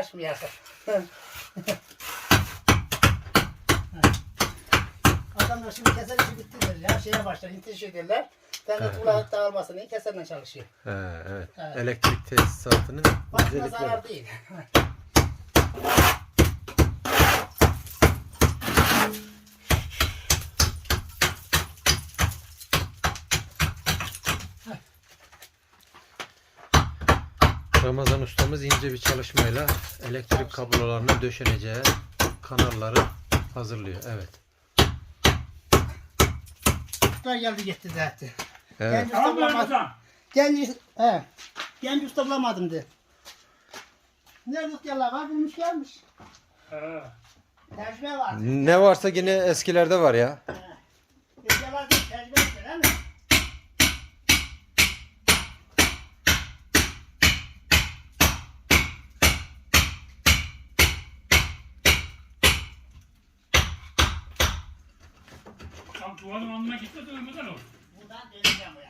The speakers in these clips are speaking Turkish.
uğraşmayasın. Adamlar şimdi keser işi bitti derler. Şeye başlar, intiş ederler. Ben de kulağı dağılmasın diye keserle çalışıyor. He, evet. Evet. Elektrik tesisatının Başına özellikleri. zarar değil. Ramazan ustamız ince bir çalışmayla elektrik kablolarına döşeneceği kanalları hazırlıyor. Evet. Usta geldi gitti zaten. Evet. Genç usta Tamam mı bulamadım. Ramazan? Genç, he. Genç usta bulamadım de. Nerede ustalar var? Bulmuş gelmiş. He. Tecrübe var. Ne varsa yine eskilerde var ya. Eskiler Tam tuvalın anına gitme de Ramazan olur. Buradan döneceğim buraya. Tamam da, he.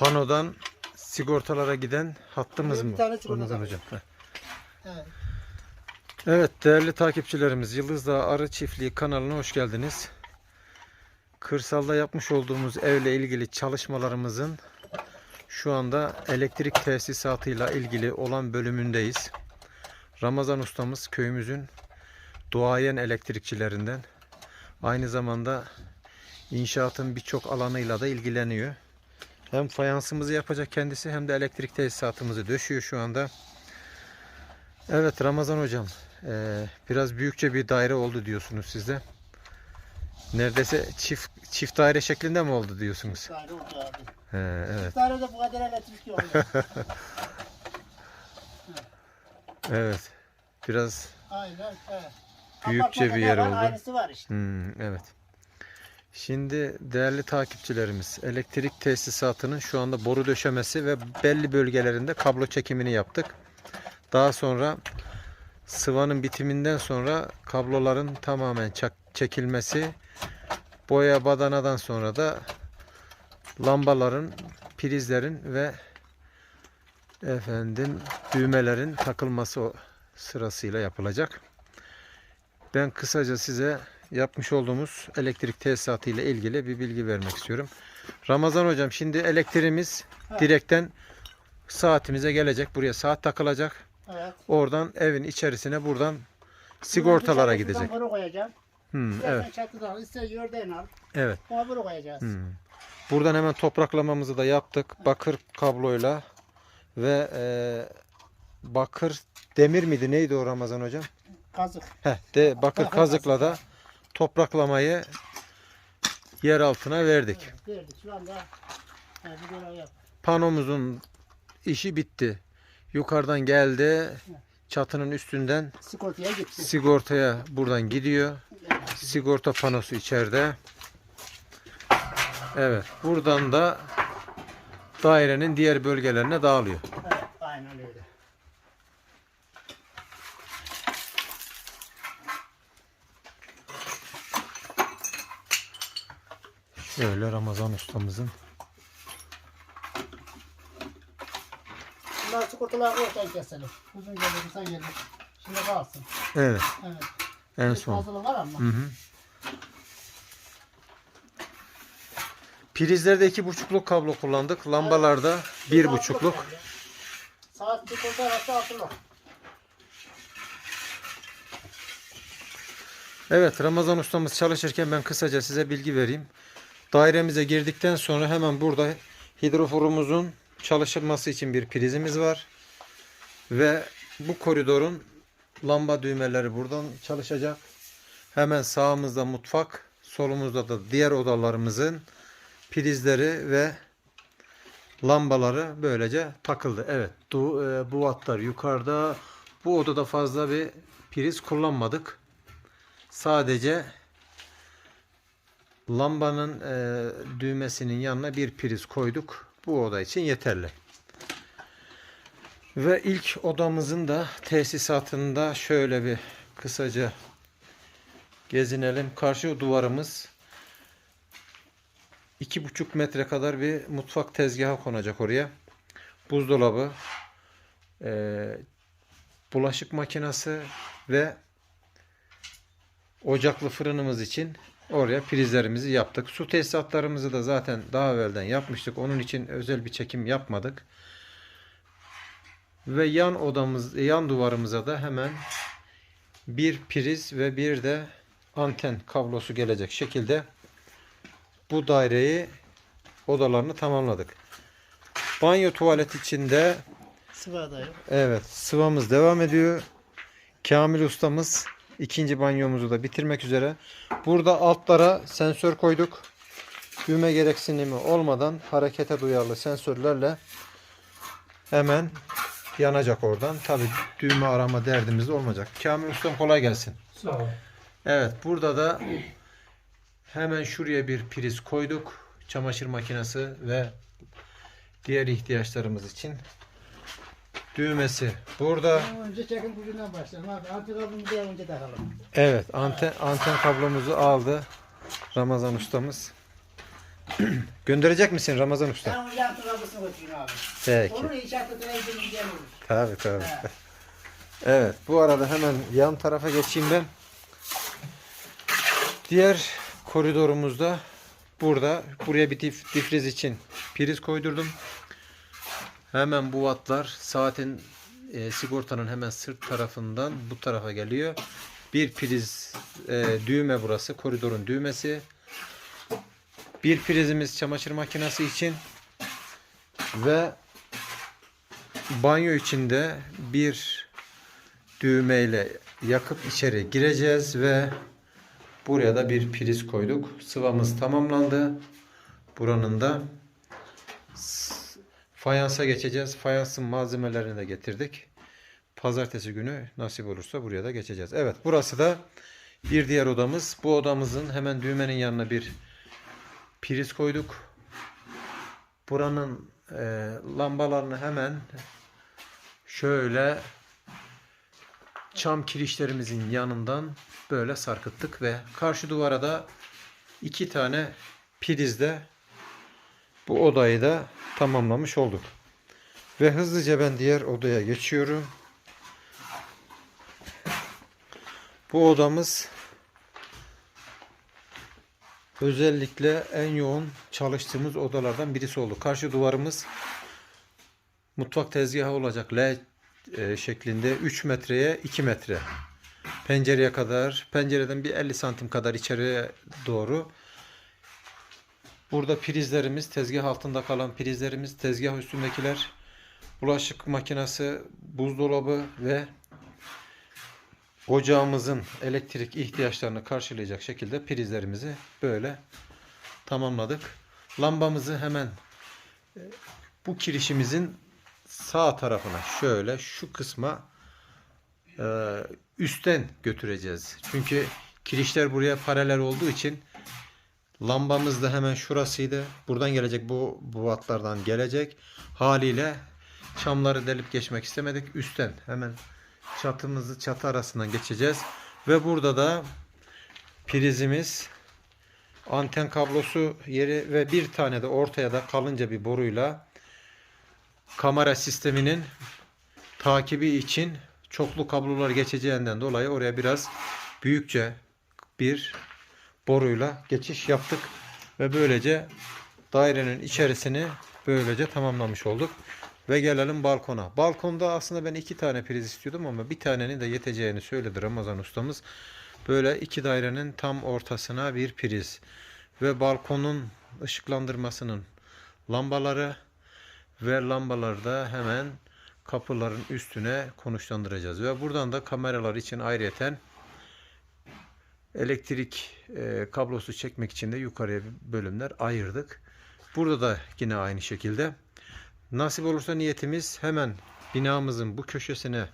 Panodan sigortalara giden hattımız Bir mı? tane sigorta hocam. Heh. Evet. Evet değerli takipçilerimiz Yıldızdağı Arı Çiftliği kanalına hoş geldiniz. Kırsalda yapmış olduğumuz evle ilgili çalışmalarımızın şu anda elektrik tesisatıyla ilgili olan bölümündeyiz. Ramazan ustamız köyümüzün duayen elektrikçilerinden. Aynı zamanda inşaatın birçok alanıyla da ilgileniyor. Hem fayansımızı yapacak kendisi hem de elektrik tesisatımızı döşüyor şu anda. Evet Ramazan hocam eee, biraz büyükçe bir daire oldu diyorsunuz siz de. Neredeyse çift çift daire şeklinde mi oldu diyorsunuz? Daire oldu abi. He, evet. Dairede bu kadar elektrik yok. Evet. Biraz Aynen. Evet. Büyükçe bir yer var? oldu. Aynısı var işte. Hmm, evet. Şimdi değerli takipçilerimiz elektrik tesisatının şu anda boru döşemesi ve belli bölgelerinde kablo çekimini yaptık. Daha sonra sıvanın bitiminden sonra kabloların tamamen çekilmesi boya badanadan sonra da lambaların, prizlerin ve efendim düğmelerin takılması sırasıyla yapılacak. Ben kısaca size yapmış olduğumuz elektrik tesisatı ile ilgili bir bilgi vermek istiyorum. Ramazan hocam şimdi elektriğimiz direkten saatimize gelecek. Buraya saat takılacak. Evet. Oradan evin içerisine buradan sigortalara gidecek. Boru koyacağım. Hmm, İstersen evet. çatıdan al, ister yerden al. Evet. Ona boru koyacağız. Hmm. Buradan hemen topraklamamızı da yaptık. Bakır kabloyla ve e, bakır demir miydi neydi o Ramazan hocam? Kazık. Heh, de bakır Bakır kazıkla da topraklamayı yer altına verdik. Verdik. Şu anda yani bir görev yap. Panomuzun işi bitti. Yukarıdan geldi. Çatının üstünden Sigortaya gitti. sigortaya buradan gidiyor. Sigorta panosu içeride. Evet. Buradan da dairenin diğer bölgelerine dağılıyor. Evet, aynen öyle. Şöyle Ramazan ustamızın. Bunlar sigortaları ortadan keselim. Uzun gelir, kısa gelir. Şimdi kalsın. Evet. Evet. En son. Fazla var ama. Hı hı. Prizlerde iki buçukluk kablo kullandık. Lambalarda bir buçukluk. Saat sigorta arası altılık. Evet Ramazan ustamız çalışırken ben kısaca size bilgi vereyim. Dairemize girdikten sonra hemen burada hidroforumuzun çalışılması için bir prizimiz var. Ve bu koridorun lamba düğmeleri buradan çalışacak. Hemen sağımızda mutfak, solumuzda da diğer odalarımızın prizleri ve lambaları böylece takıldı. Evet, bu, e, bu hatlar yukarıda. Bu odada fazla bir priz kullanmadık. Sadece lambanın e, düğmesinin yanına bir priz koyduk. Bu oda için yeterli. Ve ilk odamızın da tesisatında şöyle bir kısaca gezinelim. Karşı duvarımız iki buçuk metre kadar bir mutfak tezgahı konacak oraya. Buzdolabı, e, bulaşık makinesi ve ocaklı fırınımız için oraya prizlerimizi yaptık. Su tesisatlarımızı da zaten daha evvelden yapmıştık. Onun için özel bir çekim yapmadık. Ve yan odamız, yan duvarımıza da hemen bir priz ve bir de anten kablosu gelecek şekilde bu daireyi odalarını tamamladık. Banyo tuvalet içinde Sıva da yok. Evet, sıvamız devam ediyor. Kamil ustamız ikinci banyomuzu da bitirmek üzere. Burada altlara sensör koyduk. Düğme gereksinimi olmadan harekete duyarlı sensörlerle hemen yanacak oradan. Tabi düğme arama derdimiz olmayacak. Kamil ustam kolay gelsin. Sağ ol. Evet, burada da hemen şuraya bir priz koyduk. Çamaşır makinesi ve diğer ihtiyaçlarımız için. Düğmesi burada. Önce çekim ucundan başlayalım abi. Antikabını bir an önce takalım. Evet anten anten kablomuzu aldı Ramazan ustamız. Gönderecek misin Ramazan usta? Ben önce antikabısını götüreyim abi. Peki. Olur inşaatta televizyonun güzel olur. Tabii tabii. He. Evet bu arada hemen yan tarafa geçeyim ben. Diğer koridorumuzda burada buraya bir dif, difriz için priz koydurdum. Hemen bu wattlar saatin e, sigortanın hemen sırt tarafından bu tarafa geliyor. Bir priz e, düğme burası koridorun düğmesi. Bir prizimiz çamaşır makinesi için ve banyo içinde bir düğmeyle yakıp içeri gireceğiz ve buraya da bir priz koyduk. Sıvamız tamamlandı. Buranın da fayansa geçeceğiz. Fayansın malzemelerini de getirdik. Pazartesi günü nasip olursa buraya da geçeceğiz. Evet burası da bir diğer odamız. Bu odamızın hemen düğmenin yanına bir priz koyduk. Buranın e, lambalarını hemen şöyle çam kirişlerimizin yanından böyle sarkıttık ve karşı duvara da iki tane prizle bu odayı da tamamlamış olduk. Ve hızlıca ben diğer odaya geçiyorum. Bu odamız özellikle en yoğun çalıştığımız odalardan birisi oldu. Karşı duvarımız mutfak tezgahı olacak. L e, şeklinde 3 metreye 2 metre. Pencereye kadar, pencereden bir 50 santim kadar içeriye doğru. Burada prizlerimiz, tezgah altında kalan prizlerimiz, tezgah üstündekiler, bulaşık makinesi, buzdolabı ve ocağımızın elektrik ihtiyaçlarını karşılayacak şekilde prizlerimizi böyle tamamladık. Lambamızı hemen e, bu kirişimizin sağ tarafına şöyle şu kısma e, üstten götüreceğiz. Çünkü kirişler buraya paralel olduğu için lambamız da hemen şurasıydı. Buradan gelecek bu bu hatlardan gelecek. Haliyle çamları delip geçmek istemedik. Üstten hemen çatımızı çatı arasından geçeceğiz. Ve burada da prizimiz anten kablosu yeri ve bir tane de ortaya da kalınca bir boruyla kamera sisteminin takibi için çoklu kablolar geçeceğinden dolayı oraya biraz büyükçe bir boruyla geçiş yaptık ve böylece dairenin içerisini böylece tamamlamış olduk. Ve gelelim balkona. Balkonda aslında ben iki tane priz istiyordum ama bir tanenin de yeteceğini söyledi Ramazan ustamız. Böyle iki dairenin tam ortasına bir priz. Ve balkonun ışıklandırmasının lambaları ve lambaları da hemen kapıların üstüne konuşlandıracağız. Ve buradan da kameralar için ayrıyeten elektrik e, kablosu çekmek için de yukarıya bölümler ayırdık. Burada da yine aynı şekilde. Nasip olursa niyetimiz hemen binamızın bu köşesine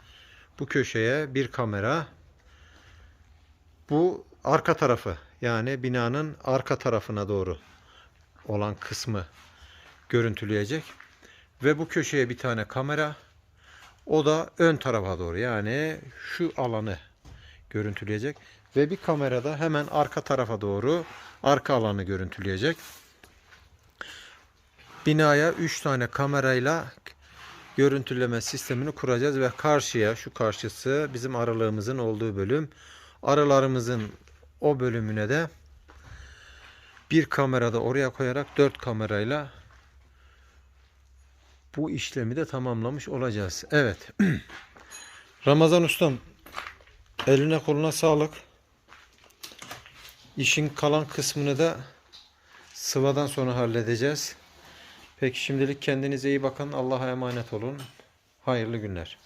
bu köşeye bir kamera bu arka tarafı yani binanın arka tarafına doğru olan kısmı görüntüleyecek. Ve bu köşeye bir tane kamera o da ön tarafa doğru yani şu alanı görüntüleyecek. Ve bir kamerada hemen arka tarafa doğru arka alanı görüntüleyecek. Binaya 3 tane kamerayla görüntüleme sistemini kuracağız ve karşıya şu karşısı bizim aralığımızın olduğu bölüm. Aralarımızın o bölümüne de bir kamerada oraya koyarak 4 kamerayla bu işlemi de tamamlamış olacağız. Evet. Ramazan ustam eline koluna sağlık. İşin kalan kısmını da sıvadan sonra halledeceğiz. Peki şimdilik kendinize iyi bakın. Allah'a emanet olun. Hayırlı günler.